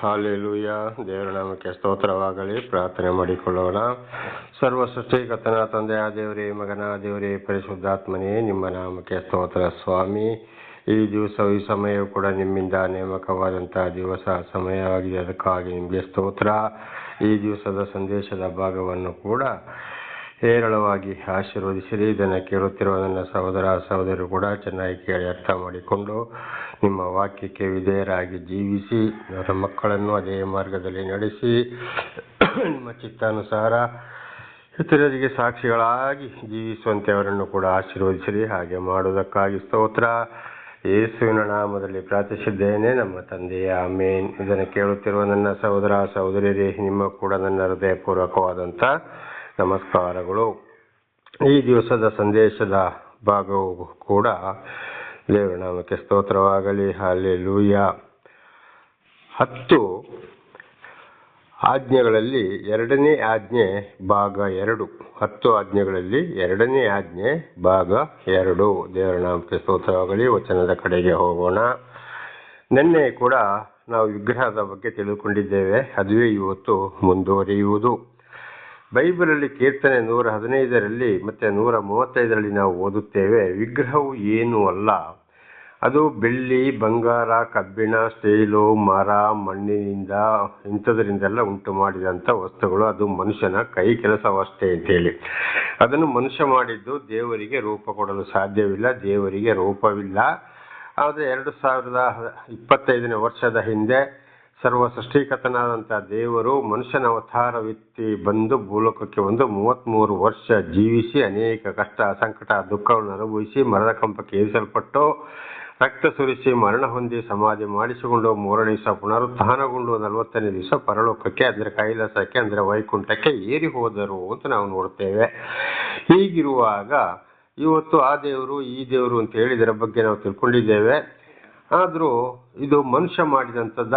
Hallelujah ದೇವರ ನಾಮಕ್ಕೆ ಸ್ತೋತ್ರವಾಗಲಿ. ಪ್ರಾರ್ಥನೆ ಮಾಡಿಕೊಳ್ಳೋಣ. ಸರ್ವ ಸೃಷ್ಟಿಕರ್ತನ ತಂದೆಯ ದೇವರೇ, ಮಗನ ದೇವರೇ, ಪರಿಶುದ್ಧಾತ್ಮನೇ, ನಿಮ್ಮ ನಾಮಕ್ಕೆ ಸ್ತೋತ್ರ ಸ್ವಾಮಿ. ಈ ದಿವಸ, ಈ ಸಮಯವು ಕೂಡ ನಿಮ್ಮಿಂದ ನೇಮಕವಾದಂತಹ ದಿವಸ, ಸಮಯವಾಗಿದೆ. ಅದಕ್ಕಾಗಿ ನಿಮಗೆ ಸ್ತೋತ್ರ. ಈ ದಿವಸದ ಸಂದೇಶದ ಭಾಗವನ್ನು ಕೂಡ ಹೇರಳವಾಗಿ ಆಶೀರ್ವದಿಸಿರಿ. ಇದನ್ನು ಕೇಳುತ್ತಿರುವ ನನ್ನ ಸಹೋದರ ಸಹೋದರರು ಕೂಡ ಚೆನ್ನಾಗಿ ಕೇಳಿ ಅರ್ಥ ಮಾಡಿಕೊಂಡು ನಿಮ್ಮ ವಾಕ್ಯಕ್ಕೆ ವಿಧೇಯರಾಗಿ ಜೀವಿಸಿ, ಅವರ ಮಕ್ಕಳನ್ನು ಅದೇ ಮಾರ್ಗದಲ್ಲಿ ನಡೆಸಿ, ನಿಮ್ಮ ಚಿತ್ತಾನುಸಾರ ಇತರರಿಗೆ ಸಾಕ್ಷಿಗಳಾಗಿ ಜೀವಿಸುವಂತೆ ಅವರನ್ನು ಕೂಡ ಆಶೀರ್ವದಿಸಿರಿ. ಹಾಗೆ ಮಾಡುವುದಕ್ಕಾಗಿ ಸ್ತೋತ್ರ. ಯೇಸುವಿನ ನಾಮದಲ್ಲಿ ಪ್ರಾರ್ಥಿಸಿದ್ದೇನೆ. ನಮ್ಮ ತಂದೆಯ, ಆಮೇನ್. ಇದನ್ನು ಕೇಳುತ್ತಿರುವ ನನ್ನ ಸಹೋದರ, ಸಹೋದರಿಯರೇ, ನಿಮ್ಮ ಕೂಡ ನನ್ನ ಹೃದಯಪೂರ್ವಕವಾದಂಥ ನಮಸ್ಕಾರಗಳು. ಈ ದಿವಸದ ಸಂದೇಶದ ಭಾಗವು ಕೂಡ ದೇವರ ನಾಮಕ್ಕೆ ಸ್ತೋತ್ರವಾಗಲಿ ಹಾಲೆ ಲೂಯ ಹತ್ತು ಆಜ್ಞೆಗಳಲ್ಲಿ ಎರಡನೇ ಆಜ್ಞೆ ಭಾಗ ಎರಡು. ಹತ್ತು ಆಜ್ಞೆಗಳಲ್ಲಿ ಎರಡನೇ ಆಜ್ಞೆ ಭಾಗ ಎರಡು. ದೇವರ ನಾಮಕ್ಕೆ ಸ್ತೋತ್ರವಾಗಲಿ, ವಚನದ ಕಡೆಗೆ ಹೋಗೋಣ. ನಿನ್ನೆ ಕೂಡ ನಾವು ವಿಗ್ರಹದ ಬಗ್ಗೆ ತಿಳಿದುಕೊಂಡಿದ್ದೇವೆ. ಅದುವೇ ಇವತ್ತು ಮುಂದುವರಿಯುವುದು. ಬೈಬಲಲ್ಲಿ ಕೀರ್ತನೆ ನೂರ ಹದಿನೈದರಲ್ಲಿ ಮತ್ತು ನೂರ ಮೂವತ್ತೈದರಲ್ಲಿ ನಾವು ಓದುತ್ತೇವೆ, ವಿಗ್ರಹವು ಏನೂ ಅಲ್ಲ. ಅದು ಬೆಳ್ಳಿ, ಬಂಗಾರ, ಕಬ್ಬಿಣ, ಸ್ಟೀಲು, ಮರ, ಮಣ್ಣಿನಿಂದ ಇಂಥದರಿಂದೆಲ್ಲ ಉಂಟು ಮಾಡಿದಂಥ ವಸ್ತುಗಳು. ಅದು ಮನುಷ್ಯನ ಕೈ ಕೆಲಸವಷ್ಟೇ ಅಂತೇಳಿ. ಅದನ್ನು ಮನುಷ್ಯ ಮಾಡಿದ್ದು ದೇವರಿಗೆ ರೂಪ ಕೊಡಲು ಸಾಧ್ಯವಿಲ್ಲ, ದೇವರಿಗೆ ರೂಪವಿಲ್ಲ. ಆದರೆ ಎರಡು ಸಾವಿರದ ಇಪ್ಪತ್ತೈದನೇ ವರ್ಷದ ಹಿಂದೆ ಸರ್ವ ಸೃಷ್ಟಿಕರ್ತನಾದಂಥ ದೇವರು ಮನುಷ್ಯನ ಅವತಾರವೆತ್ತಿ ಬಂದು ಭೂಲೋಕಕ್ಕೆ ಒಂದು ಮೂವತ್ತ್ಮೂರು ವರ್ಷ ಜೀವಿಸಿ ಅನೇಕ ಕಷ್ಟ, ಸಂಕಟ ದುಃಖವನ್ನು ಅನುಭವಿಸಿ ಮರದ ಕಂಪಕ್ಕೆ ಏರಿಸಲ್ಪಟ್ಟು ರಕ್ತ ಸುರಿಸಿ ಮರಣ ಹೊಂದಿ ಸಮಾಧಿ ಮಾಡಿಸಿಕೊಂಡು ಮೂರನೇ ದಿವಸ ಪುನರುತ್ಥಾನಗೊಂಡು ನಲವತ್ತನೇ ದಿವಸ ಪರಲೋಕಕ್ಕೆ ಅಂದರೆ ಕೈಲಾಸಕ್ಕೆ ಅಂದರೆ ವೈಕುಂಠಕ್ಕೆ ಏರಿ ಹೋದರು ಅಂತ ನಾವು ನೋಡ್ತೇವೆ. ಹೀಗಿರುವಾಗ ಇವತ್ತು ಆ ದೇವರು, ಈ ದೇವರು ಅಂತ ಹೇಳಿದರ ಬಗ್ಗೆ ನಾವು ತಿಳ್ಕೊಂಡಿದ್ದೇವೆ. ಆದರೂ ಇದು ಮನುಷ್ಯ ಮಾಡಿದಂಥದ್ದ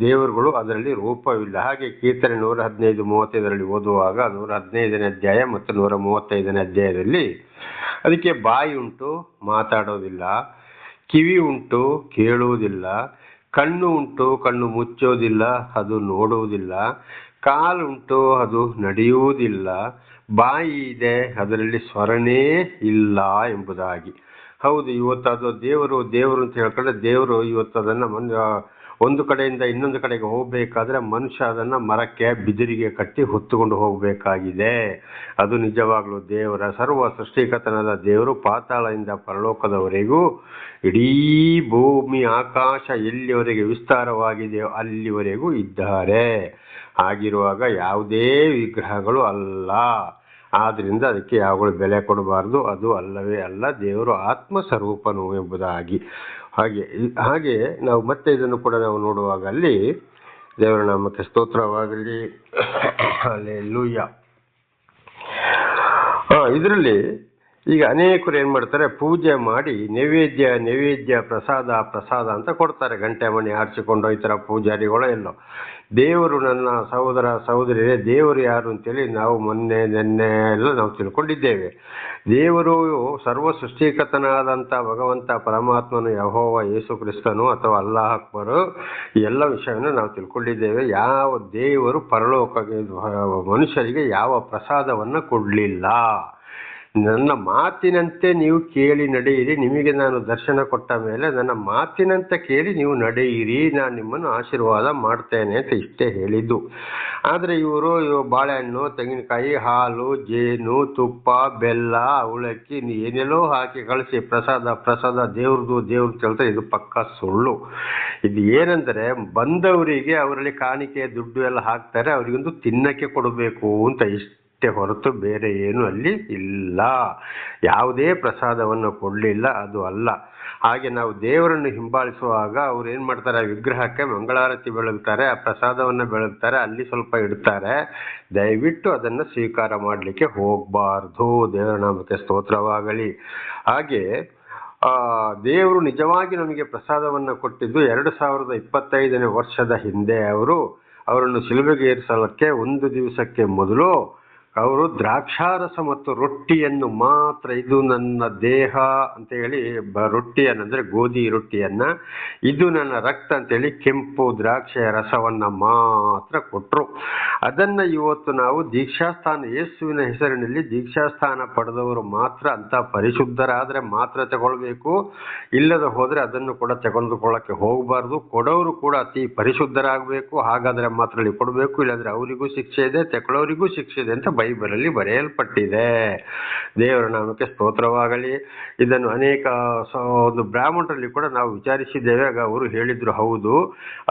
ದೇವರುಗಳು ಅದರಲ್ಲಿ ರೂಪವಿಲ್ಲ. ಹಾಗೆ ಕೀರ್ತನೆ ನೂರ ಹದಿನೈದು ಮೂವತ್ತೈದರಲ್ಲಿ ಓದುವಾಗ ನೂರ ಹದಿನೈದನೇ ಅಧ್ಯಾಯ ಮತ್ತು ನೂರ ಮೂವತ್ತೈದನೇ ಅಧ್ಯಾಯದಲ್ಲಿ ಅದಕ್ಕೆ ಬಾಯಿ ಉಂಟು, ಮಾತಾಡೋದಿಲ್ಲ, ಕಿವಿ ಉಂಟು, ಕೇಳುವುದಿಲ್ಲ, ಕಣ್ಣು ಉಂಟು, ಕಣ್ಣು ಮುಚ್ಚೋದಿಲ್ಲ, ಅದು ನೋಡುವುದಿಲ್ಲ ಕಾಲುಂಟು ಅದು ನಡೆಯುವುದಿಲ್ಲ ಬಾಯಿ ಇದೆ, ಅದರಲ್ಲಿ ಸ್ವರನೇ ಇಲ್ಲ ಎಂಬುದಾಗಿ. ಹೌದು ಇವತ್ತು ಅದು ದೇವರು ದೇವರು ಅಂತ ಹೇಳ್ಕೊಂಡ್ರೆ ದೇವರು ಇವತ್ತು ಅದನ್ನು ಮನ್ ಒಂದು ಕಡೆಯಿಂದ ಇನ್ನೊಂದು ಕಡೆಗೆ ಹೋಗಬೇಕಾದ್ರೆ ಮನುಷ್ಯ ಅದನ್ನು ಮರಕ್ಕೆ, ಬಿದಿರಿಗೆ ಕಟ್ಟಿ ಹೊತ್ತುಕೊಂಡು ಹೋಗಬೇಕಾಗಿದೆ. ಅದು ನಿಜವಾಗಲೂ ದೇವರ, ಸರ್ವ ಸೃಷ್ಟಿಕತನದ ದೇವರು ಪಾತಾಳದಿಂದ ಪರಲೋಕದವರೆಗೂ ಇಡೀ ಭೂಮಿ, ಆಕಾಶ ಎಲ್ಲಿವರೆಗೆ ವಿಸ್ತಾರವಾಗಿದೆಯೋ ಅಲ್ಲಿವರೆಗೂ ಇದ್ದಾರೆ. ಹಾಗಿರುವಾಗ ಯಾವುದೇ ವಿಗ್ರಹಗಳು ಅಲ್ಲ. ಆದ್ದರಿಂದ ಅದಕ್ಕೆ ಯಾವಾಗಲೂ ಬೆಲೆ ಕೊಡಬಾರ್ದು, ಅದು ಅಲ್ಲವೇ ಅಲ್ಲ. ದೇವರು ಆತ್ಮ ಸ್ವರೂಪನು ಎಂಬುದಾಗಿ. ಹಾಗೆ ಹಾಗೆ ನಾವು ಮತ್ತೆ ಇದನ್ನು ಕೂಡ ನಾವು ನೋಡುವಾಗ ಅಲ್ಲಿ ದೇವರ ನಾಮಕ್ಕೆ ಸ್ತೋತ್ರವಾಗಲಿ. ಅಲ್ಲಿ ಲೂಯ್ಯ ಇದರಲ್ಲಿ ಈಗ ಅನೇಕರು ಏನು ಮಾಡ್ತಾರೆ, ಪೂಜೆ ಮಾಡಿ ನೈವೇದ್ಯ ನೈವೇದ್ಯ ಪ್ರಸಾದ ಪ್ರಸಾದ ಅಂತ ಕೊಡ್ತಾರೆ. ಗಂಟೆ ಮಣಿ ಆರಿಸಿಕೊಂಡು ಈ ಥರ ಪೂಜಾರಿಗಳು ಎಲ್ಲೋ. ದೇವರು ನನ್ನ ಸಹೋದರ ಸಹೋದರಿಯರೇ, ದೇವರು ಯಾರು ಅಂತೇಳಿ ನಾವು ಮೊನ್ನೆ, ನಿನ್ನೆ ಎಲ್ಲ ನಾವು ತಿಳ್ಕೊಂಡಿದ್ದೇವೆ. ದೇವರು ಸರ್ವ ಸೃಷ್ಟಿಕತನಾದಂಥ ಭಗವಂತ ಪರಮಾತ್ಮನು ಯಹೋವ ಯೇಸು ಕ್ರಿಸ್ತನು ಅಥವಾ ಅಲ್ಲಾಹ್ ಅಕ್ಬರು ಎಲ್ಲ ವಿಷಯವನ್ನು ನಾವು ತಿಳ್ಕೊಂಡಿದ್ದೇವೆ. ಯಾವ ದೇವರು ಪರಲೋಕ ಮನುಷ್ಯರಿಗೆ ಯಾವ ಪ್ರಸಾದವನ್ನು ಕೊಡಲಿಲ್ಲ. ನನ್ನ ಮಾತಿನಂತೆ ನೀವು ಕೇಳಿ ನಡೆಯಿರಿ, ನಿಮಗೆ ನಾನು ದರ್ಶನ ಕೊಟ್ಟ ಮೇಲೆ ನನ್ನ ಮಾತಿನಂತೆ ಕೇಳಿ ನೀವು ನಡೆಯಿರಿ, ನಾನು ನಿಮ್ಮನ್ನು ಆಶೀರ್ವಾದ ಮಾಡ್ತೇನೆ ಅಂತ ಇಷ್ಟೇ ಹೇಳಿದ್ದು. ಆದರೆ ಇವರು ಬಾಳೆಹಣ್ಣು, ತೆಂಗಿನಕಾಯಿ, ಹಾಲು, ಜೇನು, ತುಪ್ಪ, ಬೆಲ್ಲ, ಅವಲಕ್ಕಿ, ಏನೆಲ್ಲೋ ಹಾಕಿ ಕಳಿಸಿ, ಪ್ರಸಾದ ಪ್ರಸಾದ, ದೇವ್ರದ್ದು ದೇವ್ರದ್ದು ಹೇಳ್ತಾರೆ ಇದು ಪಕ್ಕ ಸುಳ್ಳು. ಇದು ಏನಂದರೆ, ಬಂದವರಿಗೆ ಅವರಲ್ಲಿ ಕಾಣಿಕೆ, ದುಡ್ಡು ಎಲ್ಲ ಹಾಕ್ತಾರೆ, ಅವರಿಗೊಂದು ತಿನ್ನಕ್ಕೆ ಕೊಡಬೇಕು ಅಂತ ಇಷ್ಟ. ಅಷ್ಟೇ ಹೊರತು ಬೇರೆ ಏನು ಅಲ್ಲಿ ಇಲ್ಲ. ಯಾವುದೇ ಪ್ರಸಾದವನ್ನು ಕೊಡಲಿಲ್ಲ, ಅದು ಅಲ್ಲ. ಹಾಗೆ ನಾವು ದೇವರನ್ನು ಹಿಂಬಾಲಿಸುವಾಗ ಅವ್ರು ಏನು ಮಾಡ್ತಾರೆ ವಿಗ್ರಹಕ್ಕೆ ಮಂಗಳಾರತಿ ಬೆಳಗ್ತಾರೆ, ಆ ಪ್ರಸಾದವನ್ನು ಬೆಳಗ್ತಾರೆ, ಅಲ್ಲಿ ಸ್ವಲ್ಪ ಇಡ್ತಾರೆ. ದಯವಿಟ್ಟು ಅದನ್ನು ಸ್ವೀಕಾರ ಮಾಡಲಿಕ್ಕೆ ಹೋಗಬಾರ್ದು. ದೇವರ ನಾಮಕ್ಕೆ ಸ್ತೋತ್ರವಾಗಲಿ. ಹಾಗೆ ದೇವರು ನಿಜವಾಗಿ ನಮಗೆ ಪ್ರಸಾದವನ್ನು ಕೊಟ್ಟಿದ್ದು ಎರಡು ಸಾವಿರದ ಇಪ್ಪತ್ತೈದನೇ ವರ್ಷದ ಹಿಂದೆ ಅವರು ಅವರನ್ನು ಶಿಲುಬೆಗೆ ಏರಿಸಲಿಕ್ಕೆ ಒಂದು ದಿವಸಕ್ಕೆ ಮೊದಲು ಅವರು ದ್ರಾಕ್ಷಾರಸ ಮತ್ತು ರೊಟ್ಟಿಯನ್ನು ಮಾತ್ರ, ಇದು ನನ್ನ ದೇಹ ಅಂತ ಹೇಳಿ ಬ ರೊಟ್ಟಿಯನ್ನು ಅಂದ್ರೆ ಗೋಧಿ ರೊಟ್ಟಿಯನ್ನ, ಇದು ನನ್ನ ರಕ್ತ ಅಂತೇಳಿ ಕೆಂಪು ದ್ರಾಕ್ಷಿಯ ರಸವನ್ನ ಮಾತ್ರ ಕೊಟ್ಟರು ಅದನ್ನ ಇವತ್ತು ನಾವು ದೀಕ್ಷಾಸ್ಥಾನ, ಯೇಸುವಿನ ಹೆಸರಿನಲ್ಲಿ ದೀಕ್ಷಾಸ್ಥಾನ ಪಡೆದವರು ಮಾತ್ರ ಅಂತ ಪರಿಶುದ್ಧರಾದ್ರೆ ಮಾತ್ರ ತಗೊಳ್ಬೇಕು. ಇಲ್ಲದ ಹೋದರೆ ಅದನ್ನು ಕೂಡ ತಗೊಂಡುಕೊಳ್ಳೋಕ್ಕೆ ಹೋಗಬಾರ್ದು. ಕೊಡೋರು ಕೂಡ ಅತಿ ಪರಿಶುದ್ಧರಾಗಬೇಕು. ಹಾಗಾದ್ರೆ ಮಾತ್ರ ಕೊಡಬೇಕು. ಇಲ್ಲಾಂದ್ರೆ ಅವರಿಗೂ ಶಿಕ್ಷೆ ಇದೆ ತಗೊಳ್ಳೋರಿಗೂ ಶಿಕ್ಷೆ ಇದೆ ಅಂತ ಬೈಬಲಲ್ಲಿ ಬರೆಯಲ್ಪಟ್ಟಿದೆ. ದೇವರ ನಾಮಕ್ಕೆ ಸ್ತೋತ್ರವಾಗಲಿ. ಇದನ್ನು ಅನೇಕ ಒಂದು ಬ್ರಾಹ್ಮಣರಲ್ಲಿ ಕೂಡ ನಾವು ವಿಚಾರಿಸಿದ್ದೇವೆ. ಆಗ ಅವರು ಹೇಳಿದ್ರು, ಹೌದು,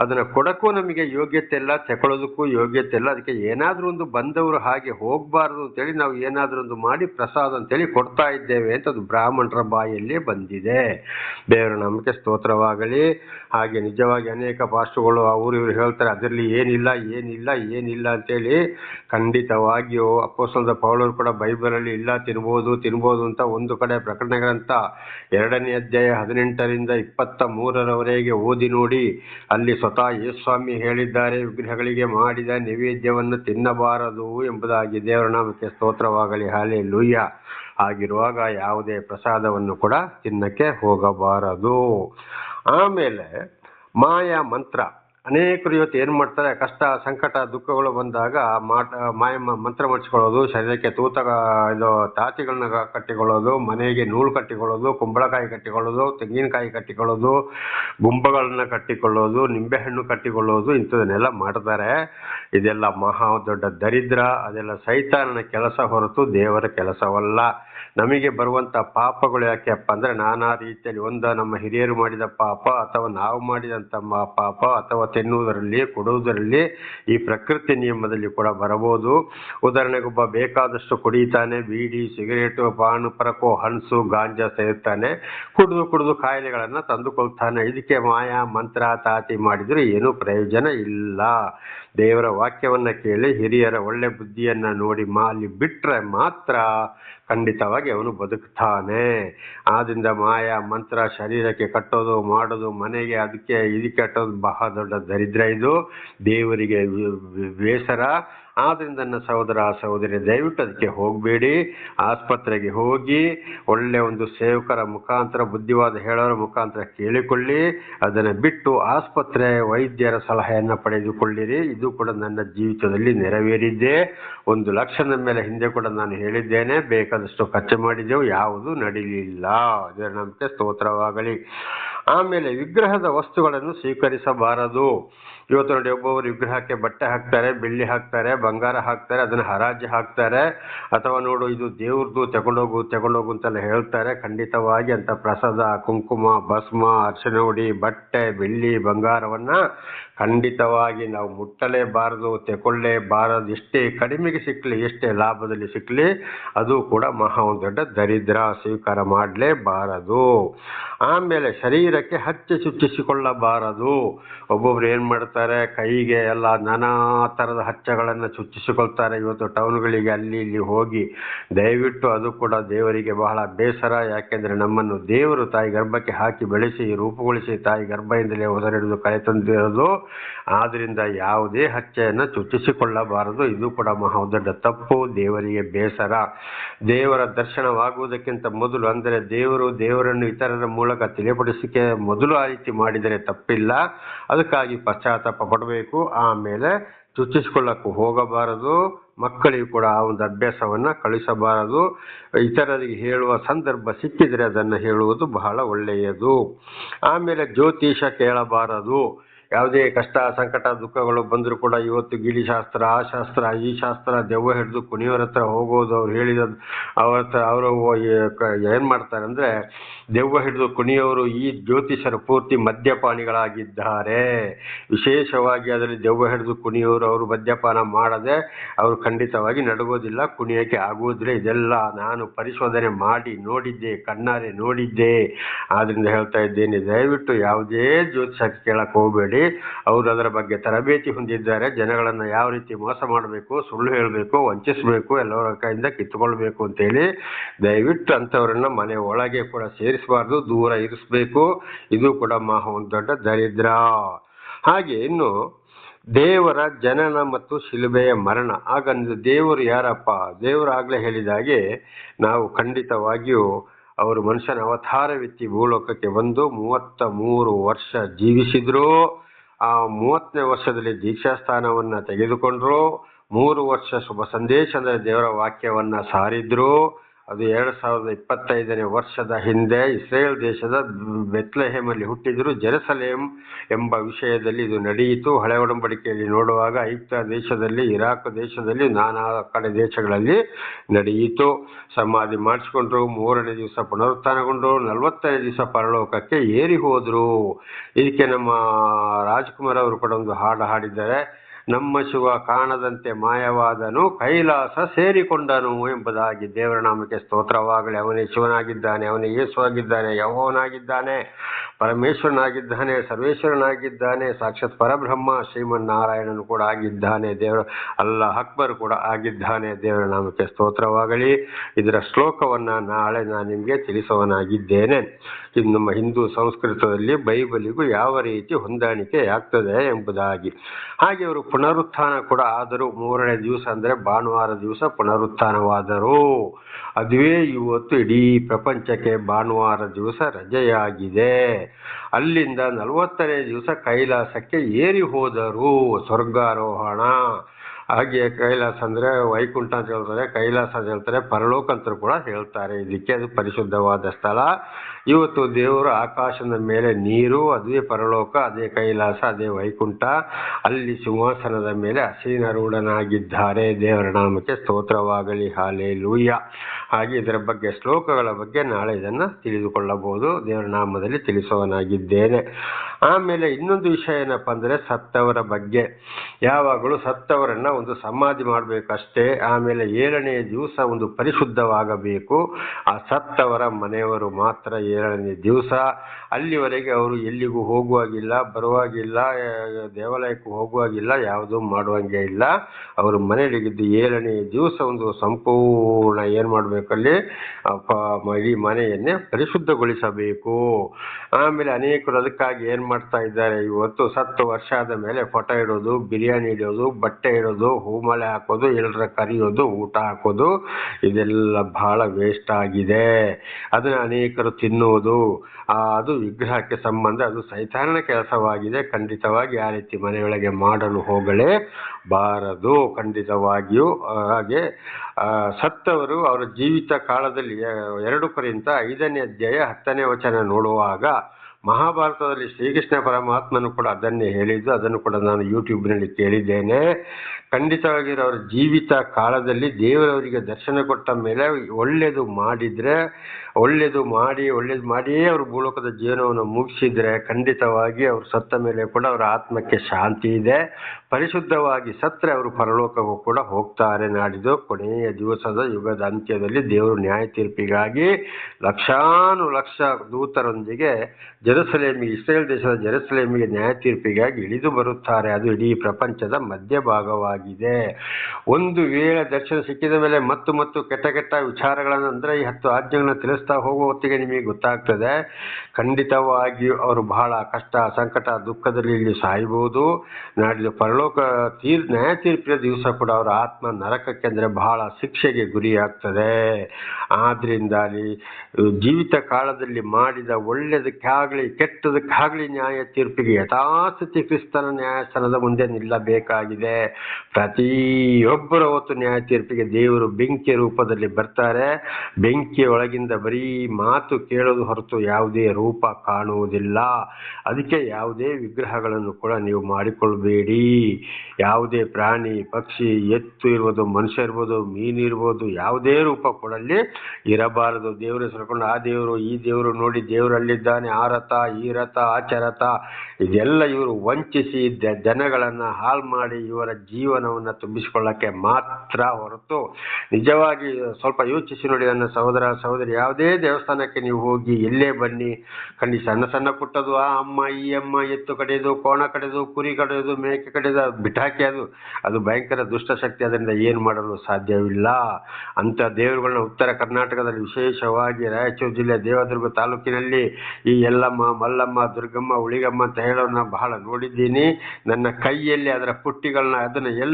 ಅದನ್ನ ಕೊಡಕ್ಕೂ ನಮಗೆ ಯೋಗ್ಯತೆ ಇಲ್ಲ ತಗೊಳ್ಳೋದಕ್ಕೂ ಯೋಗ್ಯತೆ ಇಲ್ಲ, ಅದಕ್ಕೆ ಏನಾದ್ರೂ ಒಂದು ಬಂದವರು ಹಾಗೆ ಹೋಗಬಾರ್ದು ಅಂತೇಳಿ ನಾವು ಏನಾದ್ರೂ ಒಂದು ಮಾಡಿ ಪ್ರಸಾದ ಅಂತೇಳಿ ಕೊಡ್ತಾ ಇದ್ದೇವೆ ಅಂತ ಅದು ಬ್ರಾಹ್ಮಣರ ಬಾಯಲ್ಲಿ ಬಂದಿದೆ. ದೇವರ ನಾಮಕ್ಕೆ ಸ್ತೋತ್ರವಾಗಲಿ. ಹಾಗೆ ನಿಜವಾಗಿ ಅನೇಕ ಪಾಸ್ಟುಗಳು ಅವರು ಇವರು ಹೇಳ್ತಾರೆ, ಅದರಲ್ಲಿ ಏನಿಲ್ಲ ಏನಿಲ್ಲ ಏನಿಲ್ಲ ಅಂತೇಳಿ ಖಂಡಿತವಾಗಿಯೂ ಅಪ್ಪೋಸ್ತಲದ ಪೌಲರು ಕೂಡ ಬೈಬಲಲ್ಲಿ ಇಲ್ಲ, ತಿನ್ಬೋದು ತಿನ್ಬೋದು ಅಂತ ಒಂದು ಕಡೆ ಪ್ರಕಟಣೆ ಗ್ರಂಥ ಎರಡನೇ ಅಧ್ಯಾಯ ಹದಿನೆಂಟರಿಂದ ಇಪ್ಪತ್ತ ಮೂರರವರೆಗೆ ಓದಿ ನೋಡಿ, ಅಲ್ಲಿ ಸ್ವತಃ ಯೇಸ್ವಾಮಿ ಹೇಳಿದ್ದಾರೆ, ವಿಗ್ರಹಗಳಿಗೆ ಮಾಡಿದ ನೈವೇದ್ಯವನ್ನು ತಿನ್ನಬಾರದು ಎಂಬುದಾಗಿ ದೇವರ ನಾಮಕ್ಕೆ ಸ್ತೋತ್ರವಾಗಲಿ ಹಾಲೆ ಲೂಯ್ಯ ಆಗಿರುವಾಗ ಯಾವುದೇ ಪ್ರಸಾದವನ್ನು ಕೂಡ ತಿನ್ನಕ್ಕೆ ಹೋಗಬಾರದು. ಆಮೇಲೆ ಮಾಯಾ ಮಂತ್ರ. ಅನೇಕರು ಇವತ್ತು ಏನು ಮಾಡ್ತಾರೆ, ಕಷ್ಟ, ಸಂಕಟ, ದುಃಖಗಳು ಬಂದಾಗ ಮಾಟ ಮಾಯ, ಮಂತ್ರ ಮಾಡಿಸ್ಕೊಳ್ಳೋದು ಶರೀರಕ್ಕೆ ತೂತ ಇದು ತಾತಿಗಳನ್ನ ಕಟ್ಟಿಕೊಳ್ಳೋದು, ಮನೆಗೆ ನೂಲು ಕಟ್ಟಿಕೊಳ್ಳೋದು, ಕುಂಬಳಕಾಯಿ ಕಟ್ಟಿಕೊಳ್ಳೋದು, ತೆಂಗಿನಕಾಯಿ ಕಟ್ಟಿಕೊಳ್ಳೋದು, ಗುಂಬಗಳನ್ನ ಕಟ್ಟಿಕೊಳ್ಳೋದು, ನಿಂಬೆಹಣ್ಣು ಕಟ್ಟಿಕೊಳ್ಳೋದು, ಇಂಥದನ್ನೆಲ್ಲ ಮಾಡ್ತಾರೆ. ಇದೆಲ್ಲ ಮಹಾ ದೊಡ್ಡ ದರಿದ್ರ, ಅದೆಲ್ಲ ಸೈತಾನನ ಕೆಲಸ ಹೊರತು ದೇವರ ಕೆಲಸವಲ್ಲ. ನಮಗೆ ಬರುವಂತ ಪಾಪಗಳು ಯಾಕೆಪ್ಪ ಅಂದ್ರೆ ನಾನಾ ರೀತಿಯಲ್ಲಿ ಒಂದು ನಮ್ಮ ಹಿರಿಯರು ಮಾಡಿದ ಪಾಪ ಅಥವಾ ನಾವು ಮಾಡಿದಂತ ಮ- ಪಾಪ ಅಥವಾ ತಿನ್ನುವುದರಲ್ಲಿ, ಕೊಡುವುದರಲ್ಲಿ ಈ ಪ್ರಕೃತಿ ನಿಯಮದಲ್ಲಿ ಕೂಡ ಬರಬಹುದು. ಉದಾಹರಣೆಗೆ ಒಬ್ಬ ಬೇಕಾದಷ್ಟು ಕುಡಿತಾನೆ, ಬೀಡಿ, ಸಿಗರೇಟು, ಪಾನು, ಪರಕು, ಹಣಸು, ಗಾಂಜಾ ಸೇರ್ತಾನೆ, ಕುಡಿದು ಕುಡಿದು ಕಾಯಿಲೆಗಳನ್ನು ತಂದುಕೊಳ್ತಾನೆ. ಇದಕ್ಕೆ ಮಾಯಾ, ಮಂತ್ರ, ತಾತಿ ಮಾಡಿದರೆ ಏನೂ ಪ್ರಯೋಜನ ಇಲ್ಲ. ದೇವರ ವಾಕ್ಯವನ್ನು ಕೇಳಿ ಹಿರಿಯರ ಒಳ್ಳೆ ಬುದ್ಧಿಯನ್ನು ನೋಡಿ ಮಾಲಿ ಬಿಟ್ರೆ ಮಾತ್ರ ಖಂಡಿತವಾಗಿ ಅವನು ಬದುಕ್ತಾನೆ. ಆದ್ರಿಂದ ಮಾಯ ಮಂತ್ರ ಶರೀರಕ್ಕೆ ಕಟ್ಟೋದು, ಮಾಡೋದು, ಮನೆಗೆ ಅದಕ್ಕೆ ಇದಕ್ಕೆ ಕಟ್ಟೋದು ಬಹಳ ದೊಡ್ಡ ದರಿದ್ರ ಇದು. ದೇವರಿಗೆ ಬೇಸರ ಆದ್ರಿಂದ ನನ್ನ ಸಹೋದರ ಸಹೋದರಿ, ದಯವಿಟ್ಟು ಅದಕ್ಕೆ ಹೋಗಬೇಡಿ. ಆಸ್ಪತ್ರೆಗೆ ಹೋಗಿ ಒಳ್ಳೆ ಒಂದು ಸೇವಕರ ಮುಖಾಂತರ, ಬುದ್ಧಿವಾದ ಹೇಳೋರ ಮುಖಾಂತರ ಕೇಳಿಕೊಳ್ಳಿ. ಅದನ್ನು ಬಿಟ್ಟು ಆಸ್ಪತ್ರೆ ವೈದ್ಯರ ಸಲಹೆಯನ್ನು ಪಡೆದುಕೊಳ್ಳಿರಿ. ಇದು ಕೂಡ ನನ್ನ ಜೀವಿತದಲ್ಲಿ ನೆರವೇರಿದ್ದೆ ಒಂದು ಲಕ್ಷದ ಮೇಲೆ ಹಿಂದೆ ಕೂಡ ನಾನು ಹೇಳಿದ್ದೇನೆ. ಬೇಕಾದಷ್ಟು ಖರ್ಚು ಮಾಡಿದೆವು. ಯಾವುದು ನಡೀಲಿಲ್ಲ. ಇದರ ಸ್ತೋತ್ರವಾಗಲಿ. ಆಮೇಲೆ ವಿಗ್ರಹದ ವಸ್ತುಗಳನ್ನು ಸ್ವೀಕರಿಸಬಾರದು. ಇವತ್ತು ನೋಡಿ ಒಬ್ಬೊಬ್ಬರು ವಿಗ್ರಹಕ್ಕೆ ಬಟ್ಟೆ ಹಾಕ್ತಾರೆ, ಬೆಳ್ಳಿ ಹಾಕ್ತಾರೆ, ಬಂಗಾರ ಹಾಕ್ತಾರೆ, ಅದನ್ನ ಹರಾಜು ಹಾಕ್ತಾರೆ. ಅಥವಾ ನೋಡು, ಇದು ದೇವ್ರದ್ದು, ತಗೊಂಡೋಗು ತಗೊಂಡೋಗು ಅಂತೆಲ್ಲ ಹೇಳ್ತಾರೆ. ಖಂಡಿತವಾಗಿ ಅಂತ ಪ್ರಸಾದ, ಕುಂಕುಮ, ಭಸ್ಮ ಅರ್ಶನೋಡಿ ಬಟ್ಟೆ, ಬೆಳ್ಳಿ, ಬಂಗಾರವನ್ನ ಖಂಡಿತವಾಗಿ ನಾವು ಮುಟ್ಟಲೇಬಾರದು ತಗೊಳ್ಳೇಬಾರದು ಎಷ್ಟೇ ಕಡಿಮೆಗೆ ಸಿಕ್ಕಲಿ ಎಷ್ಟೇ ಲಾಭದಲ್ಲಿ ಸಿಕ್ಕಲಿ ಅದು ಕೂಡ ಮಹಾ ಒಂದು ದೊಡ್ಡ ದರಿದ್ರ ಸ್ವೀಕಾರ ಮಾಡಲೇಬಾರದು. ಆಮೇಲೆ ಶರೀರಕ್ಕೆ ಹಚ್ಚಿ ಚುಚ್ಚಿಸಿಕೊಳ್ಳಬಾರದು. ಒಬ್ಬೊಬ್ರು ಏನು ಮಾಡ್ತಾರೆ, ಕೈಗೆ ಎಲ್ಲ ನಾನಾ ಥರದ ಹಚ್ಚಗಳನ್ನು ಚುಚ್ಚಿಸಿಕೊಳ್ತಾರೆ. ಇವತ್ತು ಟೌನ್ಗಳಿಗೆ ಅಲ್ಲಿ ಇಲ್ಲಿ ಹೋಗಿ ದಯವಿಟ್ಟು ಅದು ಕೂಡ ದೇವರಿಗೆ ಬಹಳ ಬೇಸರ. ಯಾಕೆಂದರೆ ನಮ್ಮನ್ನು ದೇವರು ತಾಯಿ ಗರ್ಭಕ್ಕೆ ಹಾಕಿ ಬೆಳೆಸಿ, ರೂಪುಗೊಳಿಸಿ ತಾಯಿ ಗರ್ಭದಿಂದಲೇ ಹೊಸರಿಡಿದು ಕಳೆ ತಂದಿರೋದು ಆದ್ರಿಂದ ಯಾವುದೇ ಹಚ್ಚೆಯನ್ನು ಚುಚ್ಚಿಸಿಕೊಳ್ಳಬಾರದು. ಇದು ಕೂಡ ಮಹಾದೊಡ್ಡ ತಪ್ಪು. ದೇವರಿಗೆ ಬೇಸರ. ದೇವರ ದರ್ಶನವಾಗುವುದಕ್ಕಿಂತ ಮೊದಲು ಅಂದರೆ ದೇವರು ದೇವರನ್ನು ಇತರರ ಮೂಲಕ ತಿಳಿಪಡಿಸಿಕೆ ಮೊದಲು ಆ ರೀತಿ ಮಾಡಿದರೆ ತಪ್ಪಿಲ್ಲ. ಅದಕ್ಕಾಗಿ ಪಶ್ಚಾತ್ತಾಪ ಪಡಬೇಕು. ಆಮೇಲೆ ಚುಚ್ಚಿಸಿಕೊಳ್ಳಕ್ಕೂ ಹೋಗಬಾರದು. ಮಕ್ಕಳಿಗೂ ಕೂಡ ಆ ಒಂದು ಅಭ್ಯಾಸವನ್ನು ಕಳಿಸಬಾರದು. ಇತರರಿಗೆ ಹೇಳುವ ಸಂದರ್ಭ ಸಿಕ್ಕಿದರೆ ಅದನ್ನು ಹೇಳುವುದು ಬಹಳ ಒಳ್ಳೆಯದು. ಆಮೇಲೆ ಜ್ಯೋತಿಷ ಕೇಳಬಾರದು. ಯಾವುದೇ ಕಷ್ಟ, ಸಂಕಟ, ದುಃಖಗಳು ಬಂದರೂ ಕೂಡ ಇವತ್ತು ಗಿಳಿ ಶಾಸ್ತ್ರ, ಆ ಶಾಸ್ತ್ರ, ಈ ಶಾಸ್ತ್ರ ದೆವ್ವ ಹಿಡಿದು ಕುಣಿಯವರ ಹತ್ರ ಹೋಗೋದು ಅವ್ರು ಹೇಳಿದ ಅವ್ರ ಹತ್ರ ಅವರು ಏನು ಮಾಡ್ತಾರೆ ಅಂದ್ರೆ ದೆವ್ವ ಹಿಡಿದು ಕುಣಿಯವರು ಈ ಜ್ಯೋತಿಷರು ಪೂರ್ತಿ ಮದ್ಯಪಾನಿಗಳಾಗಿದ್ದಾರೆ. ವಿಶೇಷವಾಗಿ ಅದರಲ್ಲಿ ದೆವ್ವ ಹಿಡಿದು ಕುಣಿಯವರು ಅವರು ಮದ್ಯಪಾನ ಮಾಡದೆ ಅವರು ಖಂಡಿತವಾಗಿ ನಡಗೋದಿಲ್ಲ, ಕುಣಿಯೋಕ್ಕೆ ಆಗುವುದಿಲ್ಲ ಇದೆಲ್ಲ ನಾನು ಪರಿಶೋಧನೆ ಮಾಡಿ ನೋಡಿದ್ದೆ, ಕಣ್ಣಾರೆ ನೋಡಿದ್ದೆ. ಆದ್ದರಿಂದ ಹೇಳ್ತಾ ಇದ್ದೇನೆ, ದಯವಿಟ್ಟು ಯಾವುದೇ ಜ್ಯೋತಿಷ ಕೇಳಕ್ ಹೋಗಬೇಡಿ. ಅವರು ಅದರ ಬಗ್ಗೆ ತರಬೇತಿ ಹೊಂದಿದ್ದಾರೆ. ಜನಗಳನ್ನ ಯಾವ ರೀತಿ ಮೋಸ ಮಾಡಬೇಕು, ಸುಳ್ಳು ಹೇಳಬೇಕು, ವಂಚಿಸಬೇಕು, ಎಲ್ಲರ ಕೈಯಿಂದ ಕಿತ್ತುಕೊಳ್ಬೇಕು ಅಂತೇಳಿ ದಯವಿಟ್ಟು ಅಂಥವ್ರನ್ನ ಮನೆ ಒಳಗೆ ಕೂಡ ಸೇರಿಸಬಾರ್ದು, ದೂರ ಇರಿಸಬೇಕು. ಇದು ಕೂಡ ಮಹಾ ಒಂದು ದೊಡ್ಡ ದರಿದ್ರ. ಹಾಗೆ ಇನ್ನು ದೇವರ ಜನನ ಮತ್ತು ಶಿಲುಬೆಯ ಮರಣ. ಒಂದು ದೇವರು ಯಾರಪ್ಪ? ದೇವರು ಆಗ್ಲೇ ಹೇಳಿದ ಹಾಗೆ ನಾವು ಖಂಡಿತವಾಗಿಯೂ ಅವರು ಮನುಷ್ಯನ ಅವತಾರವೆತ್ತಿ ಭೂಲೋಕಕ್ಕೆ ಬಂದು ಮೂವತ್ತ ಮೂರು ವರ್ಷ ಜೀವಿಸಿದ್ರು. ಆ ಮೂವತ್ತನೇ ವರ್ಷದಲ್ಲಿ ದೀಕ್ಷಾಸ್ಥಾನವನ್ನು ತೆಗೆದುಕೊಂಡ್ರು. ಮೂರು ವರ್ಷ ಶುಭ ಸಂದೇಶದ ದೇವರ ವಾಕ್ಯವನ್ನು ಸಾರಿದ್ರು. ಅದು ಎರಡ್ ಸಾವಿರದ ಇಪ್ಪತ್ತೈದನೇ ವರ್ಷದ ಹಿಂದೆ ಇಸ್ರೇಲ್ ದೇಶದ ಬೆತ್ಲೆಹೇಮಲ್ಲಿ ಹುಟ್ಟಿದ್ರು ಜೆರುಸಲೇಮ್ ಎಂಬ ವಿಷಯದಲ್ಲಿ ಇದು ನಡೆಯಿತು. ಹಳೆ ಒಡಂಬಡಿಕೆಯಲ್ಲಿ ನೋಡುವಾಗ ಐಕ್ಯ ದೇಶದಲ್ಲಿ, ಇರಾಕ್ ದೇಶದಲ್ಲಿ, ನಾನಾ ಕಡೆ ದೇಶಗಳಲ್ಲಿ ನಡೆಯಿತು. ಸಮಾಧಿ ಮಾಡಿಸ್ಕೊಂಡ್ರು, ಮೂರನೇ ದಿವಸ ಪುನರುತ್ಥಾನಗೊಂಡ್ರು ನಲವತ್ತನೇ ದಿವಸ ಪರಲೋಕಕ್ಕೆ ಏರಿ ಹೋದ್ರು. ಇದಕ್ಕೆ ನಮ್ಮ ರಾಜ್ಕುಮಾರ್ ಅವರು ಕೂಡ ಒಂದು ಹಾಡು ಹಾಡಿದ್ದಾರೆ. ನಮ್ಮ ಶಿವ ಕಾಣದಂತೆ ಮಾಯವಾದನು, ಕೈಲಾಸ ಸೇರಿಕೊಂಡನು ಎಂಬುದಾಗಿ ದೇವರ ನಾಮಕ್ಕೆ ಸ್ತೋತ್ರವಾಗಲಿ. ಅವನೇ ಶಿವನಾಗಿದ್ದಾನೆ, ಅವನೇ ಯೇಸುವಾಗಿದ್ದಾನೆ ಯಹೋವನಾಗಿದ್ದಾನೆ, ಪರಮೇಶ್ವರನಾಗಿದ್ದಾನೆ, ಸರ್ವೇಶ್ವರನಾಗಿದ್ದಾನೆ, ಸಾಕ್ಷಾತ್ ಪರಬ್ರಹ್ಮ, ಶ್ರೀಮನ್ನಾರಾಯಣನು ಕೂಡ ಆಗಿದ್ದಾನೆ, ದೇವರ, ಅಲ್ಲ, ಅಕ್ಬರ್ ಕೂಡ ಆಗಿದ್ದಾನೆ, ದೇವರ ನಾಮಕ್ಕೆ ಸ್ತೋತ್ರವಾಗಲಿ. ಇದರ ಶ್ಲೋಕವನ್ನು ನಾಳೆ ನಾನು ನಿಮಗೆ ತಿಳಿಸುವನಾಗಿದ್ದೇನೆ. ಇದು ನಮ್ಮ ಹಿಂದೂ ಸಂಸ್ಕೃತದಲ್ಲಿ ಬೈಬಲಿಗೂ ಯಾವ ರೀತಿ ಹೊಂದಾಣಿಕೆ ಆಗ್ತದೆ ಎಂಬುದಾಗಿ. ಹಾಗೆ ಅವರು ಪುನರುತ್ಥಾನ ಕೂಡ ಆದರೂ ಮೂರನೇ ದಿವಸ ಅಂದರೆ ಭಾನುವಾರ ದಿವಸ ಪುನರುತ್ಥಾನವಾದರು. ಅದುವೇ ಇವತ್ತು ಇಡೀ ಪ್ರಪಂಚಕ್ಕೆ ಭಾನುವಾರ ದಿವಸ ರಜೆಯಾಗಿದೆ. ಅಲ್ಲಿಂದ ನಲವತ್ತನೇ ದಿವಸ ಕೈಲಾಸಕ್ಕೆ ಏರಿ ಹೋದರು ಸ್ವರ್ಗಾರೋಹಣ. ಹಾಗೆ ಕೈಲಾಸ ಅಂದ್ರೆ ವೈಕುಂಠ ಅಂತ ಹೇಳ್ತಾರೆ ಕೈಲಾಸ ಅಂತ ಹೇಳ್ತಾರೆ ಪರಲೋಕ ಅಂತ ಕೂಡ ಹೇಳ್ತಾರೆ. ಇದಕ್ಕೆ ಅದು ಪರಿಶುದ್ಧವಾದ ಸ್ಥಳ. ಇವತ್ತು ದೇವರು ಆಕಾಶದ ಮೇಲೆ ನೀರು, ಅದೇ ಪರಲೋಕ, ಅದೇ ಕೈಲಾಸ, ಅದೇ ವೈಕುಂಠ. ಅಲ್ಲಿ ಸಿಂಹಾಸನದ ಮೇಲೆ ಹಸೀನರೂಢನಾಗಿದ್ದಾರೆ ದೇವರ ನಾಮಕ್ಕೆ ಸ್ತೋತ್ರವಾಗಲಿ ಹಾಲೆ ಲೂಯ್ಯ ಹಾಗೆ ಇದರ ಬಗ್ಗೆ ಶ್ಲೋಕಗಳ ಬಗ್ಗೆ ನಾಳೆ ಇದನ್ನ ತಿಳಿದುಕೊಳ್ಳಬಹುದು. ದೇವರ ನಾಮದಲ್ಲಿ ತಿಳಿಸುವನಾಗಿದ್ದೇನೆ. ಆಮೇಲೆ ಇನ್ನೊಂದು ವಿಷಯ ಏನಪ್ಪಾ ಅಂದ್ರೆ ಸತ್ತವರ ಬಗ್ಗೆ. ಯಾವಾಗಲೂ ಸತ್ತವರನ್ನ ಒಂದು ಸಮಾಧಿ ಮಾಡಬೇಕಷ್ಟೇ, ಆಮೇಲೆ ಏಳನೆಯ ದಿವಸ ಒಂದು ಪರಿಶುದ್ಧವಾಗಬೇಕು. ಆ ಸತ್ತವರ ಮನೆಯವರು ಮಾತ್ರ ಏಳನೇ ದಿವಸ. ಅಲ್ಲಿವರೆಗೆ ಅವರು ಎಲ್ಲಿಗೂ ಹೋಗುವಾಗಿಲ್ಲ, ಬರುವಾಗಿಲ್ಲ, ದೇವಾಲಯಕ್ಕೂ ಹೋಗುವಾಗಿಲ್ಲ, ಯಾವುದೂ ಮಾಡುವಂಗೆ ಇಲ್ಲ. ಅವರು ಮನೆಯಲ್ಲಿದ್ದು ಏಳನೇ ದಿವಸ ಒಂದು ಸಂಪೂರ್ಣ ಏನು ಮಾಡಬೇಕಲ್ಲಿ? ಇಡೀ ಮನೆಯನ್ನೇ ಪರಿಶುದ್ಧಗೊಳಿಸಬೇಕು. ಆಮೇಲೆ ಅನೇಕರು ಅದಕ್ಕಾಗಿ ಏನು ಮಾಡ್ತಾ ಇದ್ದಾರೆ, ಇವತ್ತು ಸತ್ತು ವರ್ಷ ಆದ ಮೇಲೆ ಫೋಟೋ ಇಡೋದು, ಬಿರಿಯಾನಿ ಇಡೋದು, ಬಟ್ಟೆ ಇಡೋದು ಹೂಮಾಲೆ ಹಾಕೋದು ಎಲ್ಲರ ಕರೆಯೋದು, ಊಟ ಹಾಕೋದು, ಇದೆಲ್ಲ ಬಹಳ ವೇಸ್ಟ್ ಆಗಿದೆ. ಅದನ್ನ ಅನೇಕರು ತಿನ್ನುವುದು. ಅದು ವಿಗ್ರಹಕ್ಕೆ ಸಂಬಂಧ, ಅದು ಸೈತಾನನ ಕೆಲಸವಾಗಿದೆ. ಖಂಡಿತವಾಗಿ ಆ ರೀತಿ ಮನೆಯೊಳಗೆ ಮಾಡಲು ಹೋಗಲೇ ಬಾರದು ಖಂಡಿತವಾಗಿಯೂ ಹಾಗೆ ಸತ್ತವರು ಅವರ ಜೀವಿತ ಕಾಲದಲ್ಲಿ ಎರಡು ಪರ್ಯಂತ ಐದನೇ ಅಧ್ಯಾಯ ಹತ್ತನೇ ವಚನ ನೋಡುವಾಗ ಮಹಾಭಾರತದಲ್ಲಿ ಶ್ರೀಕೃಷ್ಣ ಪರಮಾತ್ಮನು ಕೂಡ ಅದನ್ನೇ ಹೇಳಿದ್ದು. ಅದನ್ನು ಕೂಡ ನಾನು ಯೂಟ್ಯೂಬ್ನಲ್ಲಿ ಕೇಳಿದ್ದೇನೆ. ಖಂಡಿತವಾಗಿ ಅವರ ಜೀವಿತ ಕಾಲದಲ್ಲಿ ದೇವರವರಿಗೆ ದರ್ಶನ ಕೊಟ್ಟ ಮೇಲೆ ಒಳ್ಳೆಯದು ಮಾಡಿದರೆ ಒಳ್ಳೆಯದು ಮಾಡಿ, ಒಳ್ಳೇದು ಮಾಡಿಯೇ ಅವರು ಭೂಲೋಕದ ಜೀವನವನ್ನು ಮುಗಿಸಿದರೆ ಖಂಡಿತವಾಗಿ ಅವರು ಸತ್ತ ಮೇಲೆ ಕೂಡ ಅವರ ಆತ್ಮಕ್ಕೆ ಶಾಂತಿ ಇದೆ. ಪರಿಶುದ್ಧವಾಗಿ ಸತ್ತರೆ ಅವರು ಪರಲೋಕಕ್ಕೂ ಕೂಡ ಹೋಗ್ತಾರೆ. ನಾಡಿದ್ದು ಕೊನೆಯ ದಿವಸದ ಯುಗದ ಅಂತ್ಯದಲ್ಲಿ ದೇವರು ನ್ಯಾಯ ತೀರ್ಪಿಗಾಗಿ ಲಕ್ಷಾನು ಲಕ್ಷ ದೂತರೊಂದಿಗೆ ಜೆರುಸಲೇಮಿಗೆ ಇಸ್ರೇಲ್ ದೇಶದ ಜೆರುಸಲೇಮಿಗೆ ನ್ಯಾಯ ತೀರ್ಪಿಗಾಗಿ ಇಳಿದು ಬರುತ್ತಾರೆ. ಅದು ಇಡೀ ಪ್ರಪಂಚದ ಮಧ್ಯಭಾಗವಾಗಿದೆ ಒಂದು ವೇಳೆ ದರ್ಶನ ಸಿಕ್ಕಿದ ಮೇಲೆ ಮತ್ತು ಮತ್ತು ಕೆಟ್ಟ ಕೆಟ್ಟ ವಿಚಾರಗಳನ್ನು ಅಂದರೆ ಈ ಹತ್ತು ಆಜ್ಞೆಗಳನ್ನ ತಿಳಿಸ್ತಾ ಹೋಗುವ ಹೊತ್ತಿಗೆ ನಿಮಗೆ ಗೊತ್ತಾಗ್ತದೆ. ಖಂಡಿತವಾಗಿ ಅವರು ಬಹಳ ಕಷ್ಟ, ಸಂಕಟ, ದುಃಖದಲ್ಲಿ ಇಲ್ಲಿ ಸಾಯಬಹುದು. ನಾಡಿದ ಪರಲೋಕ ತೀರ್ ನ್ಯಾಯ ತೀರ್ಪಿನ ದಿವಸ ಕೂಡ ಅವರ ಆತ್ಮ ನರಕಕ್ಕೆ ಅಂದ್ರೆ ಬಹಳ ಶಿಕ್ಷೆಗೆ ಗುರಿಯಾಗ್ತದೆ. ಆದ್ರಿಂದ ಅಲ್ಲಿ ಜೀವಿತ ಕಾಲದಲ್ಲಿ ಮಾಡಿದ ಒಳ್ಳೆಯದಕ್ಕಾಗಲಿ ಕೆಟ್ಟದಕ್ಕಾಗಲಿ ನ್ಯಾಯ ತೀರ್ಪಿಗೆ ಯಥಾಸ್ಥಿತಿ ಕ್ರಿಸ್ತನ ನ್ಯಾಯಸ್ಥಾನದ ಮುಂದೆ ನಿಲ್ಲಬೇಕಾಗಿದೆ. ಪ್ರತಿಯೊಬ್ಬರ ಹೊತ್ತು ನ್ಯಾಯ ತೀರ್ಪಿಗೆ ದೇವರು ಬೆಂಕಿ ರೂಪದಲ್ಲಿ ಬರ್ತಾರೆ. ಬೆಂಕಿ ಒಳಗಿಂದ ಬರೀ ಮಾತು ಕೇಳೋದು ಹೊರತು ಯಾವುದೇ ರೂಪ ಕಾಣುವುದಿಲ್ಲ. ಅದಕ್ಕೆ ಯಾವುದೇ ವಿಗ್ರಹಗಳನ್ನು ಕೂಡ ನೀವು ಮಾಡಿಕೊಳ್ಬೇಡಿ. ಯಾವುದೇ ಪ್ರಾಣಿ, ಪಕ್ಷಿ, ಎತ್ತು ಇರ್ಬೋದು, ಮನುಷ್ಯ ಇರ್ಬೋದು, ಮೀನು ಇರ್ಬೋದು, ಯಾವುದೇ ರೂಪ ಕೊಡಲ್ಲಿ ಇರಬಾರದು. ದೇವರು ಹೆಸರುಕೊಂಡು ಆ ದೇವರು, ಈ ದೇವರು ನೋಡಿ ದೇವರಲ್ಲಿದ್ದಾನೆ ಆ ರಥ, ಈ ರಥ ಆಚರಥ ಇದೆಲ್ಲ ಇವರು ವಂಚಿಸಿ ಜನಗಳನ್ನ ಹಾಳು ಮಾಡಿ ಇವರ ಜೀವನವನ್ನ ತುಂಬಿಸಿಕೊಳ್ಳಕ್ಕೆ ಮಾತ್ರ ಹೊರತು ನಿಜವಾಗಿ ಸ್ವಲ್ಪ ಯೋಚಿಸಿ ನೋಡಿ ನನ್ನ ಸಹೋದರ ಸಹೋದರಿ, ಯಾವುದೇ ದೇವಸ್ಥಾನಕ್ಕೆ ನೀವು ಹೋಗಿ ಎಲ್ಲೇ ಬನ್ನಿ. ಖಂಡಿ ಸಣ್ಣ ಸಣ್ಣ ಪುಟ್ಟದು ಆ ಅಮ್ಮ, ಈ ಅಮ್ಮ, ಎತ್ತು ಕಡೆಯದು ಕೋಣ ಕಡೆಯದು ಕುರಿ ಕಡೆಯದು ಮೇಕೆ ಕಡಿಯೋದು ಬಿಟ್ಟಾಕಿ ಅದು ಅದು ಭಯಂಕರ ದುಷ್ಟಶಕ್ತಿ, ಅದರಿಂದ ಏನು ಮಾಡಲು ಸಾಧ್ಯವಿಲ್ಲ. ಅಂಥ ದೇವರುಗಳನ್ನ ಉತ್ತರ ಕರ್ನಾಟಕದಲ್ಲಿ ವಿಶೇಷವಾಗಿ ರಾಯಚೂರು ಜಿಲ್ಲೆ ದೇವದುರ್ಗ ತಾಲೂಕಿನಲ್ಲಿ ಈ ಎಲ್ಲಮ್ಮ ಮಲ್ಲಮ್ಮ, ದುರ್ಗಮ್ಮ ಉಳಿಗಮ್ಮ ಅಂತ ಹೇಳೋನ್ನ ಬಹಳ ನೋಡಿದ್ದೀನಿ. ನನ್ನ ಕೈಯಲ್ಲಿ ಅದರ ಪುಟ್ಟಿಗಳನ್ನ, ಅದನ್ನ ಎಲ್ಲ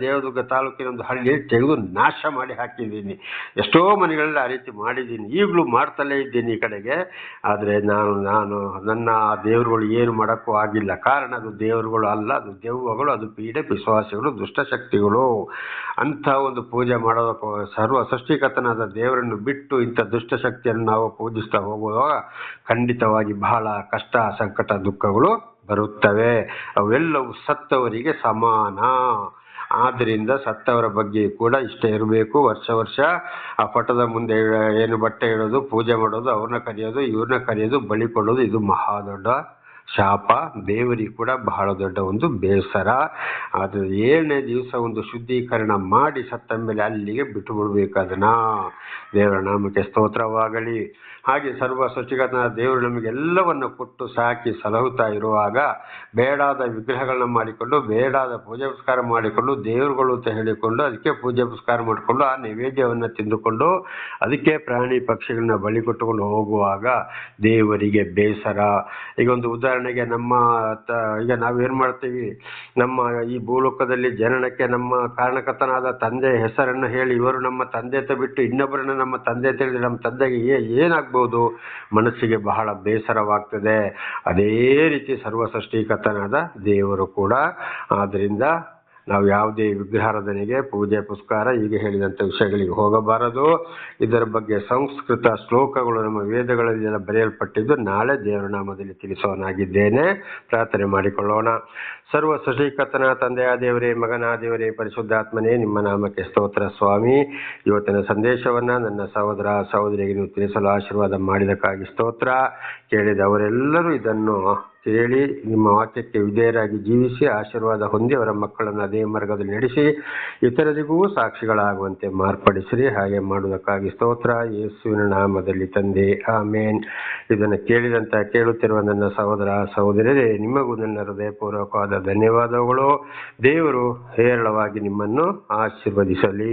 ದೇವದುರ್ಗ ತಾಲೂಕಿನ ಒಂದು ಹಳ್ಳಿ ತೆಗೆದು ನಾಶ ಮಾಡಿ ಹಾಕಿದ್ದೀನಿ. ಎಷ್ಟೋ ಮನೆಗಳಲ್ಲಿ ಆ ರೀತಿ ಮಾಡಿದ್ದೀನಿ. ಈಗಲೂ ಮಾಡ್ತಲೇ ಇದ್ದೀನಿ ಈ ಕಡೆಗೆ. ಆದರೆ ನಾನು ನಾನು, ನನ್ನ ದೇವರುಗಳು ಏನು ಮಾಡೋಕ್ಕೂ ಆಗಿಲ್ಲ. ಕಾರಣ ಅದು ದೇವರುಗಳು ಅಲ್ಲ, ಅದು ದೆವ್ವಗಳು, ಅದು ಪೀಡೆ, ವಿಶ್ವಾಸಿಗಳು, ದುಷ್ಟಶಕ್ತಿಗಳು. ಅಂಥ ಒಂದು ಪೂಜೆ ಮಾಡೋದಕ್ಕೂ ಸರ್ವ ಸೃಷ್ಟಿಕತನಾದ ದೇವರನ್ನು ಬಿಟ್ಟು ಇಂಥ ದುಷ್ಟಶಕ್ತಿಯನ್ನು ನಾವು ಪೂಜಿಸ್ತಾ ಹೋಗುವಾಗ ಖಂಡಿತವಾಗಿ ಬಹಳ ಕಷ್ಟ, ಸಂಕಟ, ದುಃಖಗಳು ಬರುತ್ತವೆ. ಅವೆಲ್ಲವೂ ಸತ್ತವರಿಗೆ ಸಮಾನ. ಆದ್ದರಿಂದ ಸತ್ತವರ ಬಗ್ಗೆ ಕೂಡ ಇಷ್ಟ ಇರಬೇಕು. ವರ್ಷ ವರ್ಷ ಆ ಪಟದ ಮುಂದೆ ಏನು ಬಟ್ಟೆ ಇಡೋದು, ಪೂಜೆ ಮಾಡೋದು, ಅವ್ರನ್ನ ಕರೆಯೋದು, ಇವ್ರನ್ನ ಕರೆಯೋದು, ಬಲಿ ಕೊಡೋದು ಇದು ಮಹಾ ದೊಡ್ಡ ಶಾಪ, ದೇವರಿಗೆ ಕೂಡ ಬಹಳ ದೊಡ್ಡ ಒಂದು ಬೇಸರ. ಅದು ಏಳನೇ ದಿವಸ ಒಂದು ಶುದ್ಧೀಕರಣ ಮಾಡಿ ಸತ್ತ ಮೇಲೆ ಅಲ್ಲಿಗೆ ಬಿಟ್ಟು ಬಿಡಬೇಕು ಅದನ್ನ ದೇವರ ನಾಮಕ್ಕೆ ಸ್ತೋತ್ರವಾಗಲಿ. ಹಾಗೆ ಸರ್ವ ಸೃಷ್ಟಿಕರ್ತನ ದೇವರು ನಮಗೆಲ್ಲವನ್ನು ಕೊಟ್ಟು ಸಾಕಿ ಸಲಹುತ್ತಾ ಇರುವಾಗ ಬೇಡಾದ ವಿಗ್ರಹಗಳನ್ನ ಮಾಡಿಕೊಂಡು, ಬೇಡಾದ ಪೂಜೆ ಪುಸ್ಕಾರ ಮಾಡಿಕೊಂಡು, ದೇವರುಗಳು ಅಂತ ಹೇಳಿಕೊಂಡು, ಅದಕ್ಕೆ ಪೂಜೆ ಪುಸ್ಕಾರ ಮಾಡಿಕೊಂಡು, ಆ ನೈವೇದ್ಯವನ್ನು ತಿಂದುಕೊಂಡು, ಅದಕ್ಕೆ ಪ್ರಾಣಿ ಪಕ್ಷಿಗಳನ್ನ ಬಲಿ ಕೊಟ್ಟುಕೊಂಡು ಹೋಗುವಾಗ ದೇವರಿಗೆ ಬೇಸರ. ಈಗ ಒಂದು ಉದಾಹರಣೆಗೆ ನಮ್ಮ ತ, ಈಗ ನಾವೇನು ಮಾಡ್ತೀವಿ, ನಮ್ಮ ಈ ಭೂಲೋಕದಲ್ಲಿ ಜನನಕ್ಕೆ ನಮ್ಮ ಕಾರಣಕರ್ತನಾದ ತಂದೆ ಹೆಸರನ್ನು ಹೇಳಿ, ಇವರು ನಮ್ಮ ತಂದೆ ಅಂತ ಬಿಟ್ಟು ಇನ್ನೊಬ್ಬರನ್ನ ನಮ್ಮ ತಂದೆ ಅಂತ ನಮ್ಮ ತಂದೆಗೆ ಏನಾಗ್ಬೋದು? ಮನಸ್ಸಿಗೆ ಬಹಳ ಬೇಸರವಾಗ್ತದೆ. ಅದೇ ರೀತಿ ಸರ್ವ ಸೃಷ್ಟಿಕರ್ತನಾದ ದೇವರು ಕೂಡ ಆದ್ದರಿಂದ ನಾವು ಯಾವುದೇ ವಿಗ್ರಹಾರಾಧನೆಗೆ ಪೂಜೆ, ಪುಸ್ಕಾರ ಈಗ ಹೇಳಿದಂಥ ವಿಷಯಗಳಿಗೆ ಹೋಗಬಾರದು. ಇದರ ಬಗ್ಗೆ ಸಂಸ್ಕೃತ ಶ್ಲೋಕಗಳು ನಮ್ಮ ವೇದಗಳಲ್ಲಿ ಬರೆಯಲ್ಪಟ್ಟಿದ್ದು ನಾಳೆ ದೇವರ ನಾಮದಲ್ಲಿ ತಿಳಿಸೋನಾಗಿದ್ದೇನೆ. ಪ್ರಾರ್ಥನೆ ಮಾಡಿಕೊಳ್ಳೋಣ. ಸರ್ವ ಸೃಷ್ಟಿಕರ್ತನ ತಂದೆಯ ದೇವರೇ, ಮಗನ ದೇವರೇ, ಪರಿಶುದ್ಧಾತ್ಮನೇ, ನಿಮ್ಮ ನಾಮಕ್ಕೆ ಸ್ತೋತ್ರ ಸ್ವಾಮಿ. ಇವತ್ತಿನ ಸಂದೇಶವನ್ನ ನನ್ನ ಸಹೋದರ ಸಹೋದರಿಗೆ ನೀವು ತಿಳಿಸಲು ಆಶೀರ್ವಾದ ಮಾಡಿದಕ್ಕಾಗಿ ಸ್ತೋತ್ರ. ಕೇಳಿದವರೆಲ್ಲರೂ ಇದನ್ನು ಕೇಳಿ ನಿಮ್ಮ ವಾಕ್ಯಕ್ಕೆ ವಿಧೇಯರಾಗಿ ಜೀವಿಸಿ ಆಶೀರ್ವಾದ ಹೊಂದಿ ಅವರ ಮಕ್ಕಳನ್ನು ಅದೇ ಮಾರ್ಗದಲ್ಲಿ ನಡೆಸಿ ಇತರರಿಗೂ ಸಾಕ್ಷಿಗಳಾಗುವಂತೆ ಮಾರ್ಪಡಿಸಿರಿ. ಹಾಗೆ ಮಾಡುವುದಕ್ಕಾಗಿ ಸ್ತೋತ್ರ. ಯೇಸುವಿನ ನಾಮದಲ್ಲಿ ತಂದೆ. ಆಮೇನ್. ಇದನ್ನು ಕೇಳಿದಂತ ಕೇಳುತ್ತಿರುವ ನನ್ನ ಸಹೋದರ ಸಹೋದರಿಯರೇ, ನಿಮಗೂ ನನ್ನ ಹೃದಯಪೂರ್ವಕವಾದ ಧನ್ಯವಾದಗಳು. ದೇವರು ಹೇರಳವಾಗಿ ನಿಮ್ಮನ್ನು ಆಶೀರ್ವದಿಸಲಿ.